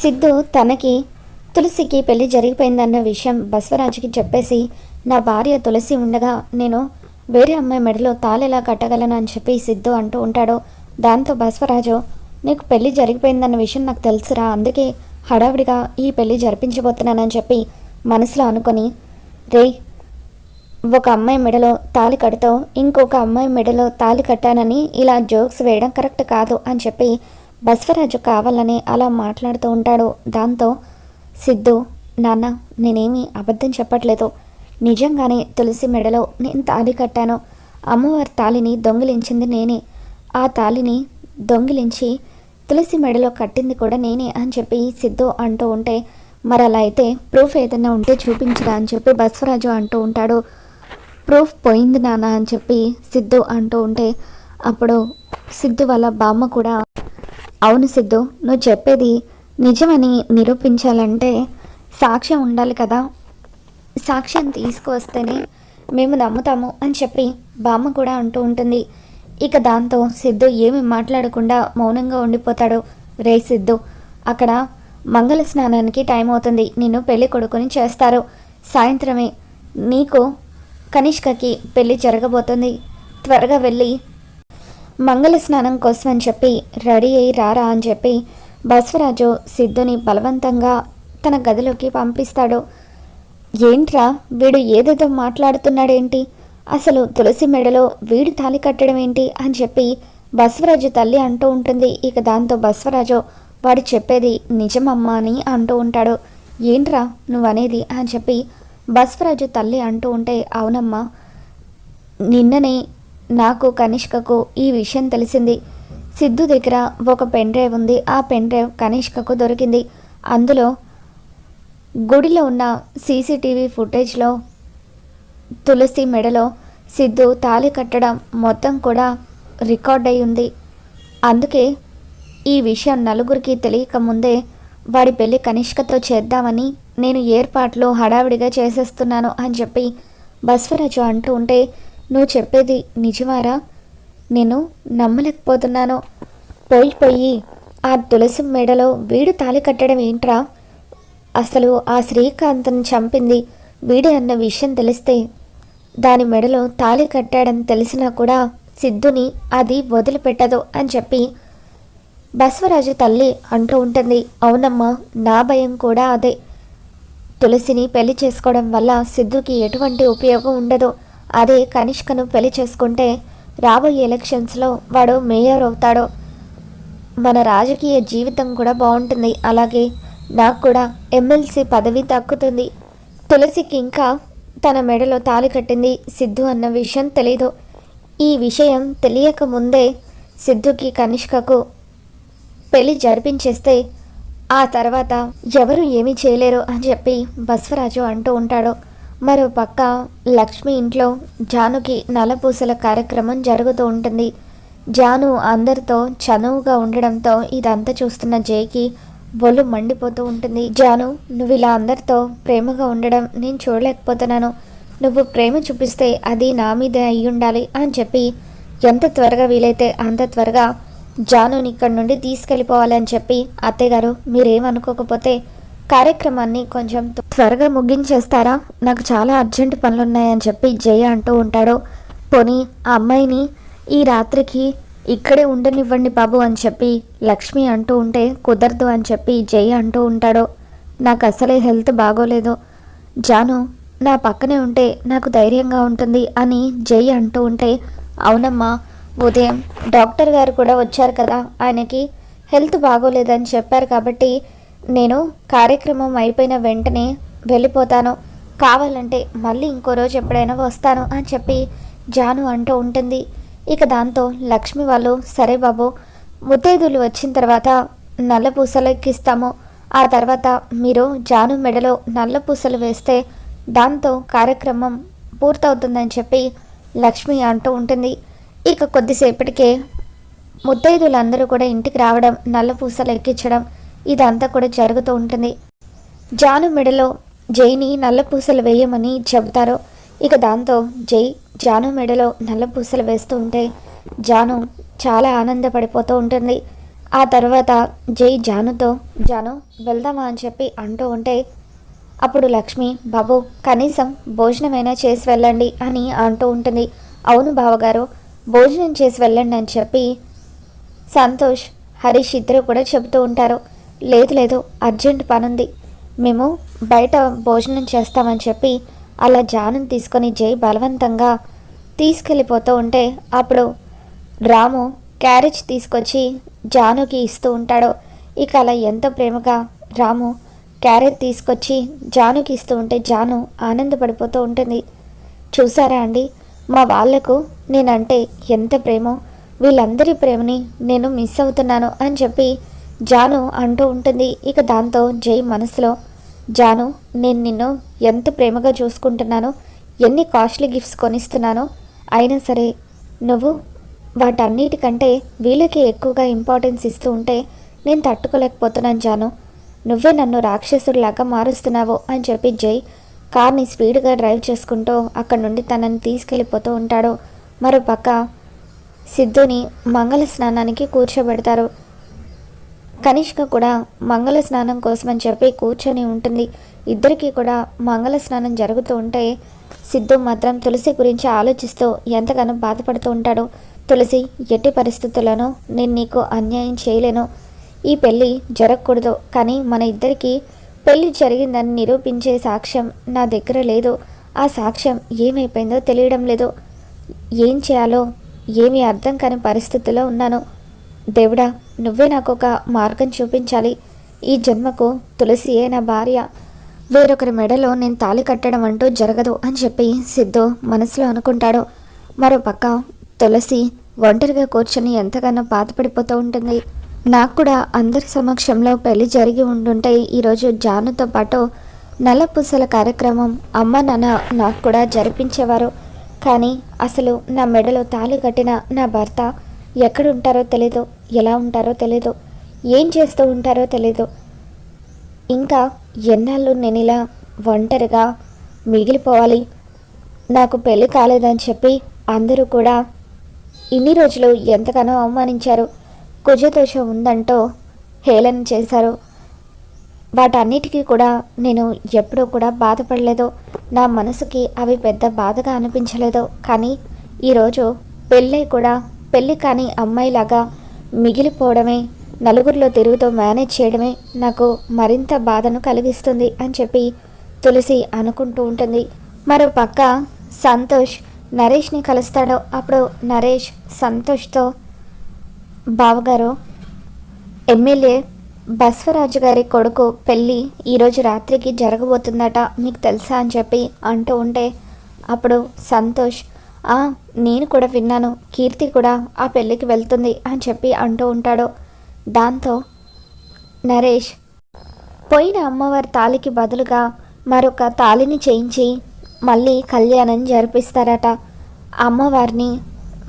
సిద్ధు తనకి తులసికి పెళ్ళి జరిగిపోయిందన్న విషయం బసవరాజుకి చెప్పేసి నా భార్య తులసి ఉండగా నేను వేరే అమ్మాయి మెడలో తాళెలా కట్టగలను అని చెప్పి సిద్ధు అంటూ ఉంటాడు. దాంతో బసవరాజు నీకు పెళ్ళి జరిగిపోయిందన్న విషయం నాకు తెలుసురా అందుకే హడావిడిగా ఈ పెళ్ళి జరిపించబోతున్నానని చెప్పి మనసులో అనుకొని రే ఒక అమ్మాయి మెడలో తాళి కడతావు ఇంకొక అమ్మాయి మెడలో తాళి కట్టానని ఇలా జోక్స్ వేయడం కరెక్ట్ కాదు అని చెప్పి బస్వరాజు కావాలని అలా మాట్లాడుతూ ఉంటాడు. దాంతో సిద్ధు నాన్న నేనేమీ అబద్ధం చెప్పట్లేదు. నిజంగానే తులసి మెడలో నేను తాళి కట్టాను. అమ్మవారి తాళిని దొంగిలించింది నేనే. ఆ తాళిని దొంగిలించి తులసి మెడలో కట్టింది కూడా నేనే అని చెప్పి సిద్ధు అంటూ ఉంటే మరి అలా అయితే ప్రూఫ్ ఏదైనా ఉంటే చూపించరా అని చెప్పి బస్వరాజు అంటూ ఉంటాడు. ప్రూఫ్ పోయింది నాన్న అని చెప్పి సిద్ధు అంటూ ఉంటే అప్పుడు సిద్ధు వాళ్ళ బామ్మ కూడా అవును సిద్ధు నువ్వు చెప్పేది నిజమని నిరూపించాలంటే సాక్ష్యం ఉండాలి కదా. సాక్ష్యం తీసుకువస్తేనే మేము నమ్ముతాము అని చెప్పి బామ్మ కూడా అంటూ ఉంటుంది. ఇక దాంతో సిద్ధు ఏమి మాట్లాడకుండా మౌనంగా ఉండిపోతాడు. రే సిద్ధు అక్కడ మంగళ స్నానానికి టైం అవుతుంది. నిన్ను పెళ్ళి కొడుకుని చేస్తారు. సాయంత్రమే నీకు కనిష్కకి పెళ్ళి జరగబోతుంది. త్వరగా వెళ్ళి మంగళ స్నానం కోసం అని చెప్పి రెడీ అయ్యి రారా అని చెప్పి బసవరాజు సిద్ధుని బలవంతంగా తన గదిలోకి పంపిస్తాడు. ఏంట్రా? వీడు ఏదేదో మాట్లాడుతున్నాడేంటి? అసలు తులసి మెడలో వీడు తాలి కట్టడం ఏంటి అని చెప్పి బసవరాజు తల్లి అంటూ ఉంటుంది. ఇక దాంతో బసవరాజు వాడు చెప్పేది నిజమమ్మా అని అంటూ ఉంటాడు. ఏంట్రా నువ్వనేది అని చెప్పి బసవరాజు తల్లి అంటూ ఉంటే అవునమ్మా నిన్ననే నాకు కనిష్కకు ఈ విషయం తెలిసింది. సిద్ధు దగ్గర ఒక పెన్ డ్రైవ్ ఉంది. ఆ పెన్ డ్రైవ్ కనిష్కకు దొరికింది. అందులో గుడిలో ఉన్న సీసీటీవీ ఫుటేజ్లో తులసి మెడలో సిద్ధు తాళి కట్టడం మొత్తం కూడా రికార్డ్ అయి ఉంది. అందుకే ఈ విషయం నలుగురికి తెలియక ముందే వాడి పెళ్ళి కనిష్కతో చేద్దామని నేను ఏర్పాట్లు హడావిడిగా చేసేస్తున్నాను అని చెప్పి బస్వరాజు అంటూ ఉంటే నువ్వు చెప్పేది నిజమారా? నేను నమ్మలేకపోతున్నాను. పోయి పోయి ఆ తులసి మెడలో వీడు తాళి కట్టడం ఏంట్రా? అసలు ఆ శ్రీకాంత్ని చంపింది వీడే అన్న విషయం తెలిస్తే దాని మెడలో తాళి కట్టాడని తెలిసినా కూడా సిద్ధుని అది వదిలిపెట్టదు అని చెప్పి బసవరాజు తల్లి అంటూ ఉంటుంది. అవునమ్మా నా భయం కూడా అదే. తులసిని పెళ్ళి చేసుకోవడం వల్ల సిద్ధుకి ఎటువంటి ఉపయోగం ఉండదు. అదే కనిష్కను పెళ్ళి చేసుకుంటే రాబోయే ఎలక్షన్స్లో వాడు మేయర్ అవుతాడో. మన రాజకీయ జీవితం కూడా బాగుంటుంది. అలాగే నాకు కూడా ఎమ్మెల్సీ పదవి దక్కుతుంది. తులసికి ఇంకా తన మెడలో తాళి కట్టింది సిద్ధు అన్న విషయం తెలీదు. ఈ విషయం తెలియక ముందే సిద్ధుకి కనిష్కకు పెళ్ళి జరిపించేస్తే ఆ తర్వాత ఎవరు ఏమీ చేయలేరు అని చెప్పి బస్వరాజు అంటూ ఉంటాడు. మరో పక్క లక్ష్మి ఇంట్లో జానుకి నలపూసల కార్యక్రమం జరుగుతూ ఉంటుంది. జాను అందరితో చనువుగా ఉండడంతో ఇదంతా చూస్తున్న జైకి బొల్లు మండిపోతూ ఉంటుంది. జాను నువ్వు ఇలా అందరితో ప్రేమగా ఉండడం నేను చూడలేకపోతున్నాను. నువ్వు ప్రేమ చూపిస్తే అది నా మీద అయి ఉండాలి అని చెప్పి ఎంత త్వరగా వీలైతే అంత త్వరగా జానుని ఇక్కడి నుండి తీసుకెళ్ళిపోవాలని చెప్పి అత్తయ్య మీరేమనుకోకపోతే కార్యక్రమాన్ని కొంచెం త్వరగా ముగించేస్తారా? నాకు చాలా అర్జెంట్ పనులున్నాయని చెప్పి జయ అంటూ ఉంటాడు. పోనీ ఆ అమ్మాయిని ఈ రాత్రికి ఇక్కడే ఉండనివ్వండి బాబు అని చెప్పి లక్ష్మి అంటూ ఉంటే కుదరదు అని చెప్పి జయ అంటూ ఉంటాడు. నాకు అసలే హెల్త్ బాగోలేదు. జాను నా పక్కనే ఉంటే నాకు ధైర్యంగా ఉంటుంది అని జై అంటూ ఉంటే అవునమ్మా ఉదయం డాక్టర్ గారు కూడా వచ్చారు కదా ఆయనకి హెల్త్ బాగోలేదని చెప్పారు కాబట్టి నేను కార్యక్రమం అయిపోయిన వెంటనే వెళ్ళిపోతాను. కావాలంటే మళ్ళీ ఇంకో రోజు ఎప్పుడైనా వస్తాను అని చెప్పి జాను అంటూ ఉంటుంది. ఇక దాంతో లక్ష్మి వాళ్ళు సరే బాబు ముత్తైదులు వచ్చిన తర్వాత నల్ల పూసలు ఎక్కిస్తాము ఆ తర్వాత మీరు జాను మెడలో నల్ల పూసలు వేస్తే దాంతో కార్యక్రమం పూర్తవుతుందని చెప్పి లక్ష్మి అంటూ ఉంటుంది. ఇక కొద్దిసేపటికే ముత్తైదులందరూ కూడా ఇంటికి రావడం నల్ల పూసలు ఎక్కించడం ఇదంతా కూడా జరుగుతూ ఉంటుంది. జాను మెడలో జైని నల్ల పూసలు వేయమని చెబుతారు. ఇక దాంతో జై జాను మెడలో నల్ల పూసలు వేస్తూ ఉంటే జాను చాలా ఆనందపడిపోతూ ఉంటుంది. ఆ తర్వాత జై జానుతో జాను వెళ్దామా? అని చెప్పి అంటూ ఉంటే అప్పుడు లక్ష్మి బాబు కనీసం భోజనమైనా చేసి వెళ్ళండి అని అంటూ ఉంటుంది. అవును బావగారు భోజనం చేసి వెళ్ళండి అని చెప్పి సంతోష్ హరీష్ ఇద్దరు కూడా చెబుతూ ఉంటారు. లేదు లేదు అర్జెంట్ పనుంది. మేము బయట భోజనం చేస్తామని చెప్పి అలా జానం తీసుకొని జై బలవంతంగా తీసుకెళ్ళిపోతూ ఉంటే అప్పుడు రాము క్యారేజ్ తీసుకొచ్చి జానుకి ఇస్తూ ఉంటాడు. ఇక అలా ఎంతో ప్రేమగా రాము క్యారెట్ తీసుకొచ్చి జానుకి ఇస్తూ ఉంటే జాను ఆనందపడిపోతూ ఉంటుంది. చూసారా అండి మా వాళ్ళకు నేనంటే ఎంత ప్రేమో వీళ్ళందరి ప్రేమని నేను మిస్ అవుతున్నాను అని చెప్పి జాను అంటూ ఉంటుంది. ఇక దాంతో జై మనసులో జాను నేను నిన్ను ఎంత ప్రేమగా చూసుకుంటున్నానో ఎన్ని కాస్ట్లీ గిఫ్ట్స్ కొనిస్తున్నానో అయినా సరే నువ్వు వాటన్నిటికంటే వీళ్ళకి ఎక్కువగా ఇంపార్టెన్స్ ఇస్తూ ఉంటే నేను తట్టుకోలేకపోతున్నాను జాను. నువ్వే నన్ను రాక్షసుడిలాగా మారుస్తున్నావు అని చెప్పి జై కార్ని స్పీడ్గా డ్రైవ్ చేసుకుంటూ అక్కడ నుండి తనని తీసుకెళ్ళిపోతూ ఉంటాడు. మరోపక్క సిద్ధుని మంగళ స్నానానికి కూర్చోబెడతారు. కనిష్క కూడా మంగళ స్నానం కోసమని చెప్పి కూర్చొని ఉంటుంది. ఇద్దరికీ కూడా మంగళ స్నానం జరుగుతూ ఉంటే సిద్ధు మాత్రం తులసి గురించి ఆలోచిస్తూ ఎంతగానో బాధపడుతూ ఉంటాడు. తులసి ఎట్టి పరిస్థితుల్లోనూ నేను నీకు అన్యాయం చేయలేను. ఈ పెళ్ళి జరగకూడదు. కానీ మన ఇద్దరికి పెళ్ళి జరిగిందని నిరూపించే సాక్ష్యం నా దగ్గర లేదు. ఆ సాక్ష్యం ఏమైపోయిందో తెలియడం లేదు. ఏం చేయాలో ఏమీ అర్థం కాని పరిస్థితిలో ఉన్నాను. దేవుడా నువ్వే నాకు ఒక మార్గం చూపించాలి. ఈ జన్మకు తులసియే నా భార్య? వేరొకరి మెడలో నేను తాళి కట్టడం అంటూ జరగదు అని చెప్పి సిద్ధు మనసులో అనుకుంటాడు. మరోపక్క తులసి ఒంటరిగా కూర్చొని ఎంతగానో బాధపడిపోతూ ఉంటుంది. నాకు కూడా అందరి సమక్షంలో పెళ్ళి జరిగి ఉండుంటే ఈరోజు జానుతో పాటు నల్లపూసల కార్యక్రమం అమ్మ నాన్న నాకు కూడా జరిపించేవారు. కానీ అసలు నా మెడలో తాళి కట్టిన నా భర్త ఎక్కడ ఉంటారో తెలీదు ఎలా ఉంటారో తెలీదు ఏం చేస్తూ ఉంటారో తెలీదు. ఇంకా ఎన్నాళ్ళు నేను ఇలా ఒంటరిగా మిగిలిపోవాలి? నాకు పెళ్ళి కాలేదని చెప్పి అందరూ కూడా ఇన్ని రోజులు ఎంతగానో అవమానించారు. కుజదోషం ఉందంటూ హేళన చేశారు. వాటన్నిటికీ కూడా నేను ఎప్పుడూ కూడా బాధపడలేదు. నా మనసుకి అవి పెద్ద బాధగా అనిపించలేదు. కానీ ఈరోజు పెళ్ళై కూడా పెళ్ళి కాని అమ్మాయిలాగా మిగిలిపోవడమే నలుగురిలో తిరుగుతూ మేనేజ్ చేయడమే నాకు మరింత బాధను కలిగిస్తుంది అని చెప్పి తులసి అనుకుంటూ ఉంటుంది. మరో పక్క సంతోష్ నరేష్ని కలుస్తాడు అప్పుడు నరేష్ సంతోష్తో బావగారు ఎమ్మెల్యే బస్వరాజు గారి కొడుకు పెళ్ళి ఈరోజు రాత్రికి జరగబోతుందట మీకు తెలుసా? అని చెప్పి అంటూ ఉంటే అప్పుడు సంతోష్ నేను కూడా విన్నాను. కీర్తి కూడా ఆ పెళ్ళికి వెళ్తుంది అని చెప్పి అంటూ ఉంటాడు. దాంతో నరేష్ పోయిన అమ్మవారి తాలికి బదులుగా మరొక తాలిని చేయించి మళ్ళీ కళ్యాణం జరిపిస్తారట. అమ్మవారిని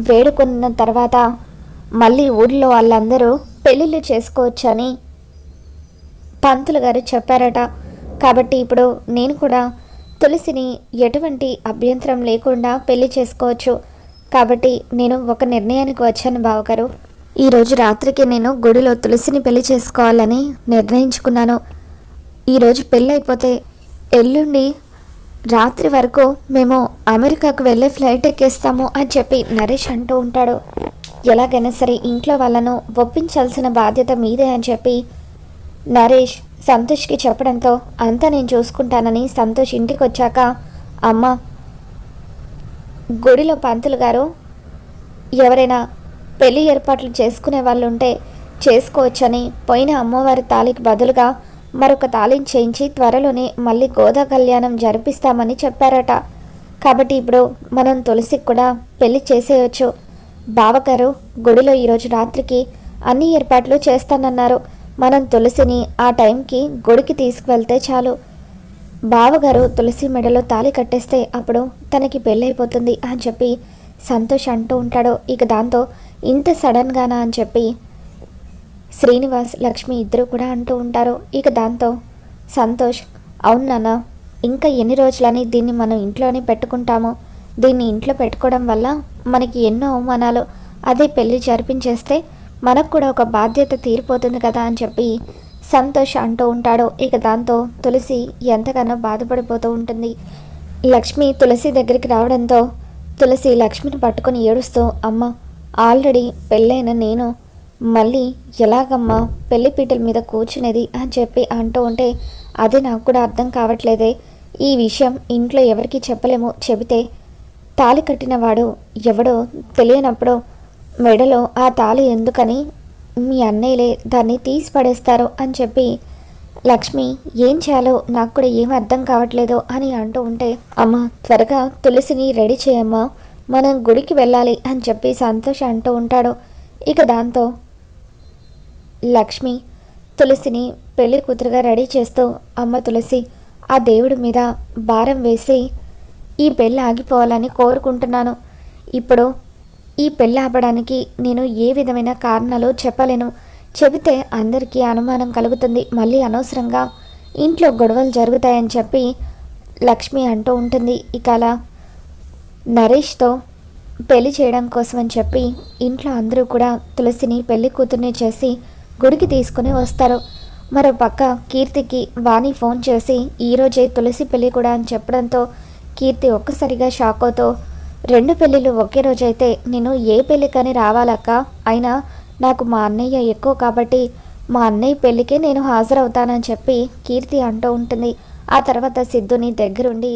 వేడుకున్న తర్వాత మళ్ళీ ఊళ్ళో వాళ్ళందరూ పెళ్ళిళ్ళు చేసుకోవచ్చని పంతులు గారు చెప్పారట. కాబట్టి ఇప్పుడు నేను కూడా తులసిని ఎటువంటి అభ్యంతరం లేకుండా పెళ్ళి చేసుకోవచ్చు. కాబట్టి నేను ఒక నిర్ణయానికి వచ్చాను బావగారు. ఈరోజు రాత్రికి నేను గుడిలో తులసిని పెళ్ళి చేసుకోవాలని నిర్ణయించుకున్నాను. ఈరోజు పెళ్ళి అయిపోతే ఎల్లుండి రాత్రి వరకు మేము అమెరికాకు వెళ్ళే ఫ్లైట్ ఎక్కేస్తాము అని చెప్పి నరేష్ అంటూ ఉంటాడు. ఎలాగైనా సరే ఇంట్లో వాళ్ళను ఒప్పించాల్సిన బాధ్యత మీదే అని చెప్పి నరేష్ సంతోష్కి చెప్పడంతో అంతా నేను చూసుకుంటానని సంతోష్ ఇంటికి వచ్చాక అమ్మ గుడిలో పంతులు గారు ఎవరైనా పెళ్ళి ఏర్పాట్లు చేసుకునే వాళ్ళు ఉంటే చేసుకోవచ్చని పోయిన అమ్మవారి తాళికి బదులుగా మరొక తాళిని చేయించి త్వరలోనే మళ్ళీ గోదా కళ్యాణం జరిపిస్తామని చెప్పారట. కాబట్టి ఇప్పుడు మనం తులసికి కూడా పెళ్ళి చేసేయచ్చు. బావగారు గుడిలో ఈరోజు రాత్రికి అన్ని ఏర్పాట్లు చేస్తానన్నారు. మనం తులసిని ఆ టైంకి గుడికి తీసుకువెళ్తే చాలు. బావగారు తులసి మెడలో తాళి కట్టేస్తే అప్పుడు తనకి పెళ్ళైపోతుంది అని చెప్పి సంతోష్ అంటూ ఉంటాడు. ఇక దాంతో ఇంత సడన్గానా అని చెప్పి శ్రీనివాస్ లక్ష్మి ఇద్దరు కూడా అంటూ ఉంటారు. ఇక దాంతో సంతోష్ అవును నాన్న ఇంకా ఎన్ని రోజులని దీన్ని మనం ఇంట్లోనే పెట్టుకుంటాము. దీన్ని ఇంట్లో పెట్టుకోవడం వల్ల మనకి ఎన్నో అవమానాలు. అదే పెళ్ళి జరిపించేస్తే మనకు కూడా ఒక బాధ్యత తీరిపోతుంది కదా అని చెప్పి సంతోష్ అంటూ ఉంటాడు. ఇక దాంతో తులసి ఎంతగానో బాధపడిపోతూ ఉంటుంది. లక్ష్మి తులసి దగ్గరికి రావడంతో తులసి లక్ష్మిని పట్టుకొని ఏడుస్తూ అమ్మ ఆల్రెడీ పెళ్ళైన నేను మళ్ళీ ఎలాగమ్మా పెళ్ళి పీటల మీద కూర్చునేది? అని చెప్పి అంటూ ఉంటే అది నాకు కూడా అర్థం కావట్లేదే. ఈ విషయం ఇంట్లో ఎవరికి చెప్పలేము. చెబితే తాళి కట్టినవాడు ఎవడో తెలియనప్పుడు మెడలో ఆ తాళి ఎందుకని మీ అన్నయ్యలే దాన్ని తీసి పడేస్తారు అని చెప్పి లక్ష్మి ఏం చేయాలో నాకు కూడా ఏం అర్థం కావట్లేదు అని అంటూ ఉంటే అమ్మ త్వరగా తులసిని రెడీ చేయమ్మా మనం గుడికి వెళ్ళాలి అని చెప్పి సంతోష్ అంటూ ఉంటాడు. ఇక దాంతో లక్ష్మి తులసిని పెళ్ళి కూతురుగా రెడీ చేస్తూ అమ్మ తులసి ఆ దేవుడి మీద భారం వేసి ఈ పెళ్ళి ఆగిపోవాలని కోరుకుంటున్నాను. ఇప్పుడు ఈ పెళ్ళి ఆపడానికి నేను ఏ విధమైన కారణాలు చెప్పలేను. చెబితే అందరికీ అనుమానం కలుగుతుంది. మళ్ళీ అనవసరంగా ఇంట్లో గొడవలు జరుగుతాయని చెప్పి లక్ష్మి అంటూ ఉంటుంది. ఇక అలా నరేష్తో పెళ్ళి చేయడం కోసం అని చెప్పి ఇంట్లో అందరూ కూడా తులసిని పెళ్ళి కూతుర్ని చేసి గుడికి తీసుకుని వస్తారు. మరో పక్క కీర్తికి వాణి ఫోన్ చేసి ఈరోజే తులసి పెళ్ళి కూడా అని చెప్పడంతో కీర్తి ఒక్కసారిగా షాక్ అవుతూ రెండు పెళ్ళిళ్ళు ఒకే రోజైతే నేను ఏ పెళ్ళికని రావాలక్క? అయినా నాకు మా అన్నయ్య ఎక్కువ కాబట్టి మా అన్నయ్య పెళ్ళికే నేను హాజరవుతానని చెప్పి కీర్తి అంటూ ఉంటుంది. ఆ తర్వాత సిద్ధుని దగ్గరుండి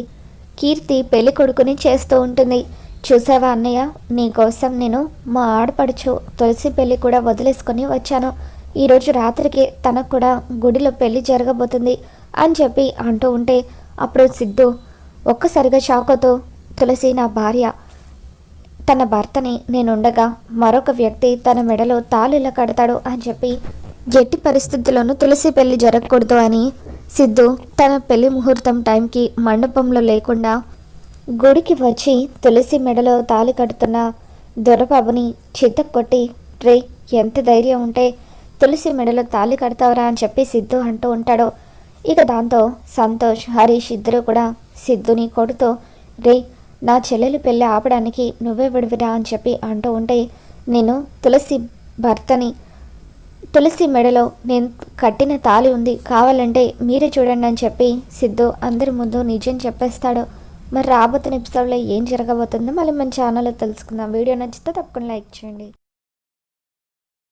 కీర్తి పెళ్ళి కొడుకుని చేస్తూ ఉంటుంది. చూసావా అన్నయ్య? నీకోసం నేను మా ఆడపడుచు తులసి పెళ్ళి కూడా వదిలేసుకొని వచ్చాను. ఈరోజు రాత్రికి తనకు కూడా గుడిలో పెళ్ళి జరగబోతుంది అని చెప్పి అంటూ ఉంటే అప్పుడు సిద్ధు ఒక్కసారిగా షాక్ అవుతూ తులసి నా భార్య. తన భర్తని నేనుండగా మరొక వ్యక్తి తన మెడలో తాళిలా కడతాడు అని చెప్పి ఎట్టి పరిస్థితుల్లోనూ తులసి పెళ్ళి జరగకూడదు అని సిద్ధు తన పెళ్ళి ముహూర్తం టైంకి మండపంలో లేకుండా గుడికి వచ్చి తులసి మెడలో తాళి కడుతున్న దొరబాబుని చిత్త కొట్టి రే ఎంత ధైర్యం ఉంటే తులసి మెడలో తాళి కడతావరా అని చెప్పి సిద్ధు అంటూ ఉంటాడు. ఇక దాంతో సంతోష్ హరీష్ ఇద్దరు కూడా సిద్ధుని కొడుతూ రే నా చెల్లెలు పెళ్ళి ఆపడానికి నువ్వే విడివిరా అని చెప్పి అంటూ ఉంటే నేను తులసి భర్తని తులసి మెడలో నేను కట్టిన తాలి ఉంది కావాలంటే మీరే చూడండి అని చెప్పి సిద్ధు అందరి ముందు నిజం చెప్పేస్తాడు. మరి రాబోతున్న ఎపిసోడ్లో ఏం జరగబోతుందో మళ్ళీ మన ఛానల్లో తెలుసుకుందాం. వీడియో నచ్చితే తప్పకుండా లైక్ చేయండి.